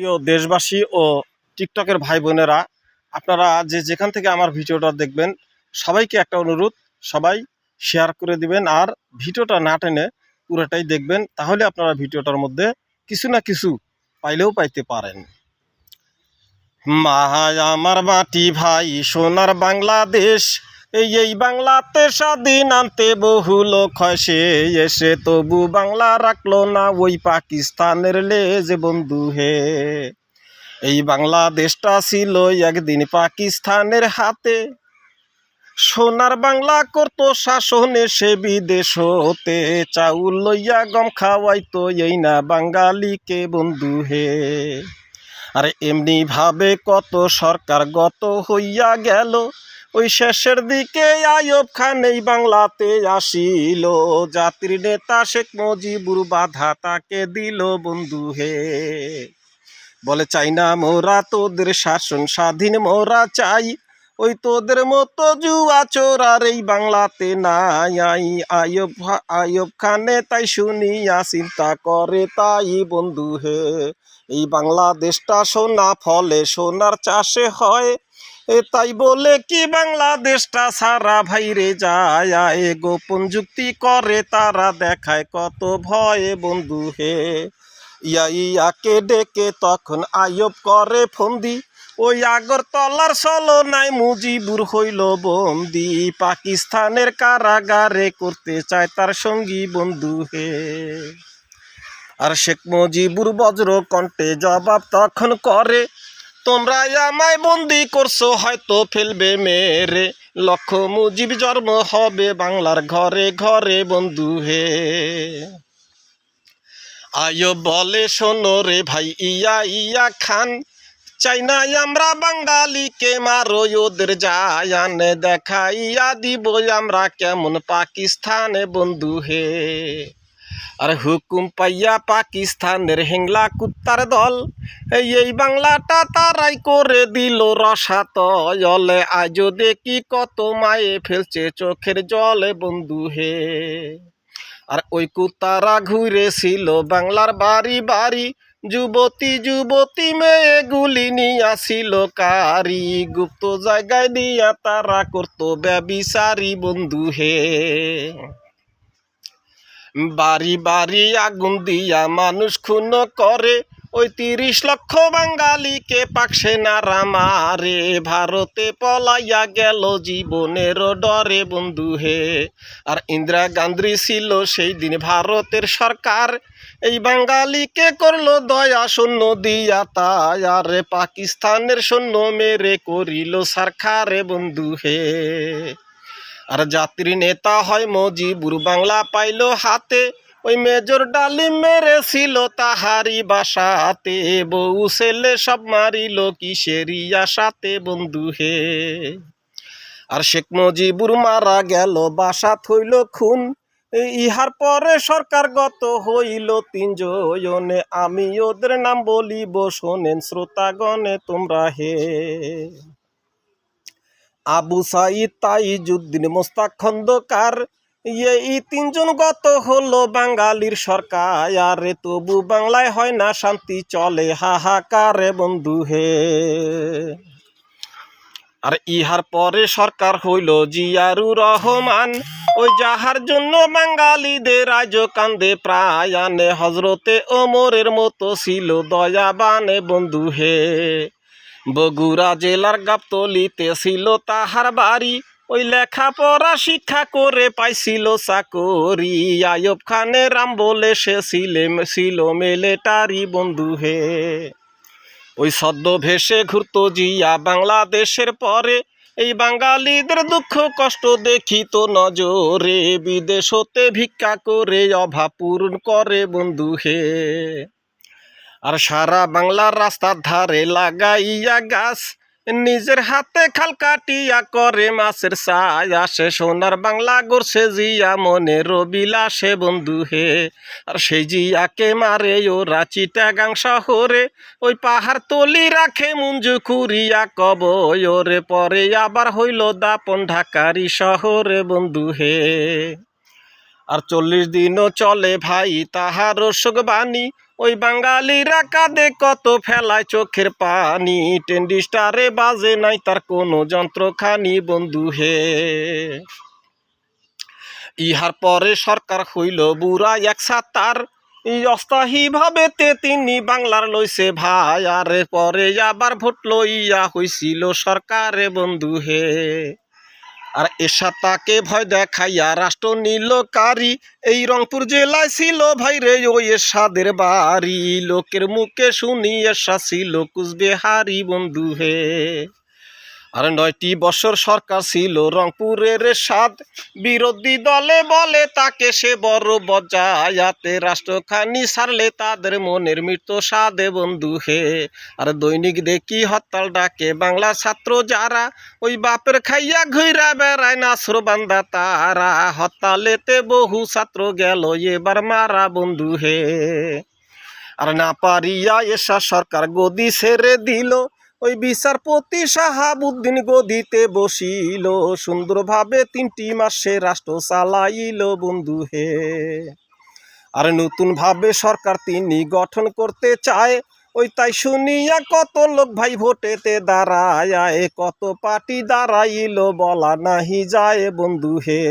প্রিয় দেশবাসী ও টিকটকের ভাই বোনেরা, আপনারা যে যেখান থেকে আমার ভিডিওটা দেখবেন, সবাইকে একটা অনুরোধ, সবাই শেয়ার করে দিবেন আর ভিডিওটা না টেনে পুরোটাই দেখবেন, তাহলে আপনারা ভিডিওটার মধ্যে কিছু না কিছু পাইলেও পাইতে পারেন। মা আমার মাটি ভাই, সোনার বাংলাদেশ এই এই বাংলাতে স্বাধীন আনতে বহু লোক হয় এসে তবু বাংলা রাখল না ওই পাকিস্তানের লেজ বন্ধু হে। এই বাংলাদেশটা ছিল একদিন পাকিস্তানের হাতে। সোনার বাংলা করতো শাসনে সে বিদেশ হতে। চাউল লইয়া গম খাওয়াইতো, এই না বাঙালিকে বন্ধু হে। আরে এমনি ভাবে কত সরকার গত হইয়া গেল ওই শেষের দিকে আয়ব খান এই বাংলাতে আসিল। জাতির নেতা শেখ মুজিবুর বাধা তাকে দিল বন্ধু হে। বলে, চাই না মোরা তোদের শাসন, স্বাধীন মোরা চাই। ওই তোদের মতো জুয়া চোরার এই বাংলাতে নাই আই। আয়ব আয়ব খানে তাই শুনিয়া চিন্তা করে তাই বন্ধু হে। এই বাংলাদেশটা সোনা ফলে, সোনার চাষে হয়। তাই বলে কি বাংলাদেশটা সারা ভাইরে যায়? গোপন যুক্তি করে, তারা দেখায় কত ভয়ে বন্ধু হে। ইয়া ইয়াকে ডেকে তখন আয়ব করে ফন্দি। ওই আগরতলার চলো নাই মুজিবুর হইল বন্দি। পাকিস্তানের কারাগারে করতে চায় তার সঙ্গী বন্ধু হে। আর শেখ মুজিবুর বজ্র কণ্ঠে জবাব তখন করে তোমরা আমায় বন্দি করছ, হয়তো ফেলবে মেরে। লক্ষ মুজিব জন্ম হবে বাংলার ঘরে ঘরে বন্ধু হে। আয়ো বলে, শোনো রে ভাই, ইয়া ইয়া খান। চাই না আমরা বাঙালিকে মারো, ওদের জায়ান দেখাইয়া দিব। আমরা কেমন পাকিস্তানে বন্ধু হে। আর হুকুম পাইয়া পাকিস্তানের হেংলা কুত্তার দল। এই বাংলাটা তারাই করে দিল রসাতলে আজও দেখি কত মায়ে ফেলছে চোখের জলে বন্ধু হে। আর ওই কুত্তারা ঘুরেছিল বাংলার বাড়ি বাড়ি। যুবতী যুবতী মেয়ে গুলি মেয়েগুলি নিয়াছিল কারি। গুপ্ত জায়গায় দিয়া তারা করতো ব্যবিচারি বন্ধু হে। বাড়ি বাড়ি আগুন দিয়া মানুষ খুন করে। ওই তিরিশ লক্ষ বাঙালিকে পাক সেনারা মারে ভারতে পলাইয়া গেল জীবনের ডরে বন্ধু হে। আর ইন্দিরা গান্ধী ছিল সেই দিন ভারতের সরকার। এই বাঙালিকে করল দয়া শূন্য দিয়া তাই। আর পাকিস্তানের সৈন্য মেরে করিল সরকারে বন্ধু হে। আর জাতির নেতা হয় মজিবুর, বাংলা পাইলো হাতে। ওই মেজর ডালিম মেরেছিল তাহারি বাসাতে। বউ ছেলে সব মারিল কিসেরি আশাতে বন্ধু হে। আর শেখ মুজিবুর মারা গেল, বাসা থইল খুন। ইহার পরে সরকার গত হইল তিনজনে আমি ওদের নাম বলিব, শোনেন শ্রোতাগণে তোমরা হে। আবু সাইদ তাইজুদ্দিন মোস্তাক খন্দকার ইয়ে এই তিনজন গত হলো বাঙালির সরকার। আরে তবু বাংলায় হয় না শান্তি, চলে হাহাকারে বন্ধু হে। আর ইহার পরে সরকার হইল জিয়ারুর রহমান। ওই যাহার জন্য বাঙালিদের রাজ কান্দে প্রায়। প্রায়ানে হজরতে ওমরের মতো ছিল দয়াবানে বন্ধু হে। বগুড়া জেলার গাবতলিতে ছিল তাহার বাড়ি। ওই লেখাপড়া শিক্ষা করে পাইছিল চাকরি। আয়ব খানের রাম বলে সে ছিলে, ছিল মেলেটারি বন্ধু হে। ওই সদ্য ভেসে ঘুরতো জিয়া বাংলাদেশের পরে। এই বাঙালিদের দুঃখ কষ্ট দেখিত নজরে। বিদেশ হতে ভিক্ষা করে অভাব পূরণ করে বন্ধু হে। আর সারা বাংলার রাস্তার ধারে লাগাইয়া গাছ। নিজের হাতে খাল কাটিয়া করে মাছের ছায় আসে সোনার বাংলা, গড়ছে জিয়া মনে রবিলাসে বন্ধু হে। আর সেই জিয়াকে মারে ওরা চিটাগাং শহরে। ওই পাহাড় তলি রাখে মুঞ্জু খুরিয়া কব ওরে পরে আবার হইল দাপন ঢাকারি শহরে বন্ধু হে। আর চল্লিশ দিনও চলে ভাই তাহার রসক বাণী ওই বাঙালিরা কাঁদে, কত ফেলায় চোখের পানি। টেন্ডিস্টারে বাজে নাই, তার কোনো যন্ত্রখানি, বন্ধু হে। ইহার পরে সরকার হইল বুড়া এক সাতার। অস্থায়ী ভাবে তে তিনি বাংলার লইছে ভাই। আর পরে আবার ভোট লইয়া হইছিল সরকারে, বন্ধু হে। আর এসা তাকে ভয় দেখাইয়া রাষ্ট্র নিল কারি। এই রংপুর জেলায় ছিল ভাই রে ওই এসাদের বাড়ি। লোকের মুখে শুনি এসা ছিল কুচবিহারি বন্ধু হে। আর নয়টি বছর সরকার ছিল রংপুরের সাদ। বিরোধী দলে বলে তাকে সে বড় বজায়াতে রাষ্ট্রখানি সারলে তাদের মনের মৃত্যু সাদে বন্ধু হে। আর দৈনিক দেখি হরতাল ডাকে বাংলা ছাত্র যারা, ওই বাপের খাইয়া ঘুরা বেড়ায় নাসর বান্দা তারা। হরতালেতে বহু ছাত্র গেল, এবার মারা বন্ধু হে। আর না পারিয়া এসা সরকার গদি ছেড়ে দিল ওই বিচারপতি শাহাবুদ্দিন গদিতে বসিল, সুন্দরভাবে তিনটি মাসে রাষ্ট্র চালাইল বন্ধু হে। আর নতুন ভাবে সরকার তিনি গঠন করতে চায়, ওই তাই শুনিয়া কত লোক ভাই ভোটেতে দাঁড়ায় কত পার্টি দাঁড়াইল বলা নাহি যায় বন্ধু হে।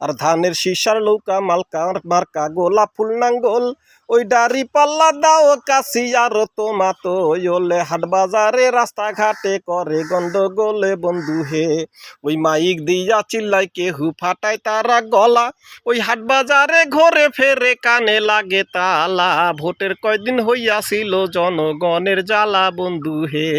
আর ধানের শিশার লৌকা মালকা মার্কা, গোলাপ ফুল নাঙ্গল ওই ডারি পাল্লা দাও কাশি, আর তোমা তো ওলে হাট বাজারে রাস্তাঘাটে করে গন্ডগোলে বন্ধু হে। ওই মাইক দিয়া চিল্লাই কেহু ফাটায় তারা গলা, ওই হাট বাজারে ঘরে ফেরে কানে লাগে তালা। ভোটের কয়দিন হইয়াছিল জনগণের জ্বালা, বন্ধু হে।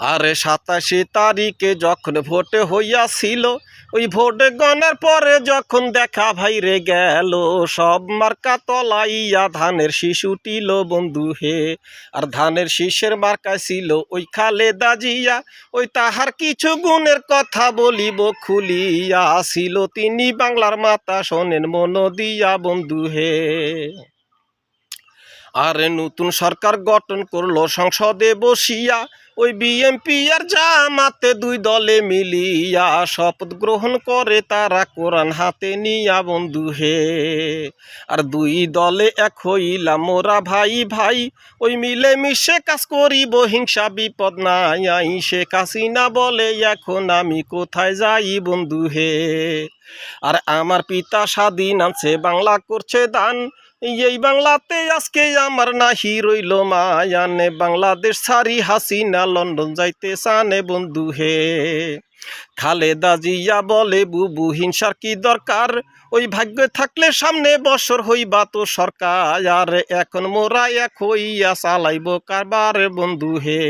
আরে সাতাশে তারিখে যখন ভোটে হইয়াছিল, ওই ভোট গণের পরে যখন দেখা ভাইরে গেল, সব মার্কা তলাইয়া ধানের শিশু টিল বন্ধু হে। আর ধানের শীষের মার্কা ছিল ওই খালে দাজিয়া ওই তাহার কিছু গুণের কথা বলিব খুলিয়া ছিল। তিনি বাংলার মাতা শোনেন মন দিয়া বন্ধু হে। আর নতুন সরকার গঠন করল, সংসদে বসিয়া ওই বিএমপি আর জামাতে দুই দলে মিলিয়া শপথ গ্রহণ করে তারা কোরআন হাতে নিয়া বন্ধু হে। আর দুই দলে এক হইলাম মোরা ভাই ভাই, ওই মিলে মিশে কাজ করিব, হিংসা বিপদ নাই আই শেখ হাসিনা বলে, এখন আমি কোথায় যাই বন্ধু হে? আর আমার পিতা স্বাধীন আছে বাংলা করছে দান এই বাংলাতে আজকে আমার নাহি রইল মায়ানে বাংলাদেশ সারি হাসিনা, লন্ডন যাইতে সানে বন্ধু হে। খালেদা জিয়া বলে, বুবু হিংসার কি দরকার? ওই ভাগ্য থাকলে সামনে বছর হইবা তো সরকার, আর এখন মোরা এক হইয়া চালাইব কারবার বন্ধু হে।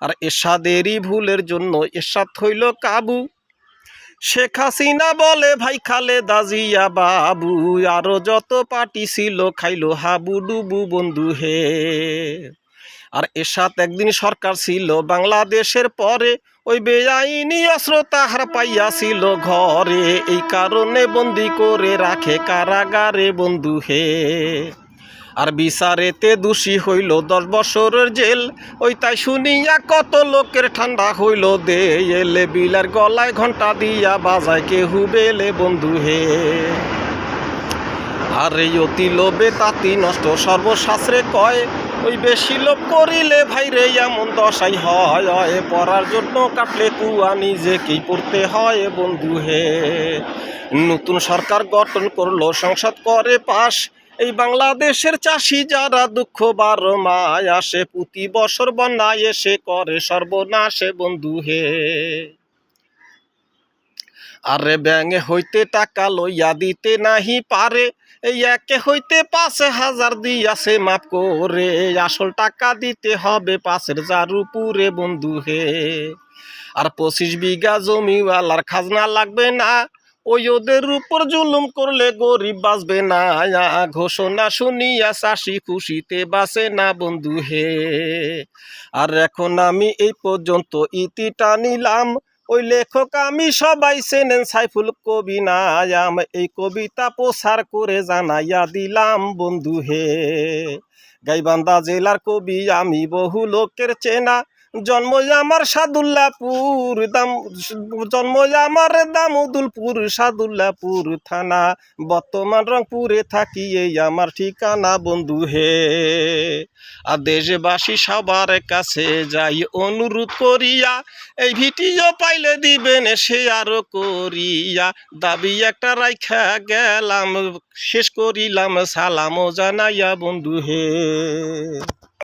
আর এরশাদেরই ভুলের জন্য এরশাদ হইল কাবু শেখ হাসিনা বলে, ভাই খালে দাজিয়া বাবু, আরও যত পার্টি ছিল খাইলো হাবু ডুবু বন্ধু হে। আর এর সাথে একদিন সরকার ছিল বাংলাদেশের পরে, ওই বেআইনি অস্ত্র তাহার পাইয়াছিল ঘরে। এই কারণে বন্দি করে রাখে কারাগারে বন্ধু হে। আর বিচারেতে দোষী হইল দশ বছরের জেল। ওই তাই শুনিয়া কত লোকের ঠান্ডা হইল দে। এলে বিলার গলায় ঘণ্টা দিয়া বাজায় কেহু বেলে বন্ধু হে। আর এই অতি লোভে তাতি নষ্ট সর্বশাস্ত্রে কয়, ওই বেশি লোভ করিলে ভাই রে এমন দশাই হয়। হয় পড়ার জন্য কাটলে কুয়া নিজেকেই পড়তে হয় বন্ধু হে। নতুন সরকার গঠন করল, সংসদ করে পাশ। এই বাংলাদেশের চাষি যারা দুঃখ বারো মায় আসে, প্রতি বছর বন্যায় এসে করে সর্বনাশে বন্ধু হে। আরে ব্যাঙে হইতে টাকা লইয়া দিতে নাহি পারে, এই একে হইতে পাঁচ হাজার দিয়াছে মাপ করে। আসল টাকা দিতে হবে পাঁচের জারু পুরে বন্ধু হে। আর পঁচিশ বিঘা জমিওয়ালার খাজনা লাগবে না ওই ওদের উপর জুলুম করলে গরিব বাঁচবে না। ঘোষণা শুনিয়া চাষি খুশিতে বাঁচে না বন্ধু হে। আর এখন আমি এই পর্যন্ত ইতিটা নিলাম। ওই লেখক আমি সবাই চেনেন সাইফুল কবি নায়াম এই কবিতা প্রসার করে জানাইয়া দিলাম বন্ধু হে। গাইবান্ধা জেলার কবি আমি বহু লোকের চেনা। জন্ম আমার সাদুল্লাপুর দাম, জন্ম আমার দামুদুলপুর সাদুল্লাপুর থানা। বর্তমান রংপুরে থাকি এই আমার ঠিকানা, বন্ধু হে। আর দেশবাসী সবার কাছে যাই অনুরোধ করিয়া, এই ভিটিও পাইলে দিবেন সে আরও করিয়া। দাবি একটা রাইখা গেলাম, শেষ করিলাম, সালামও জানাইয়া, বন্ধু হে।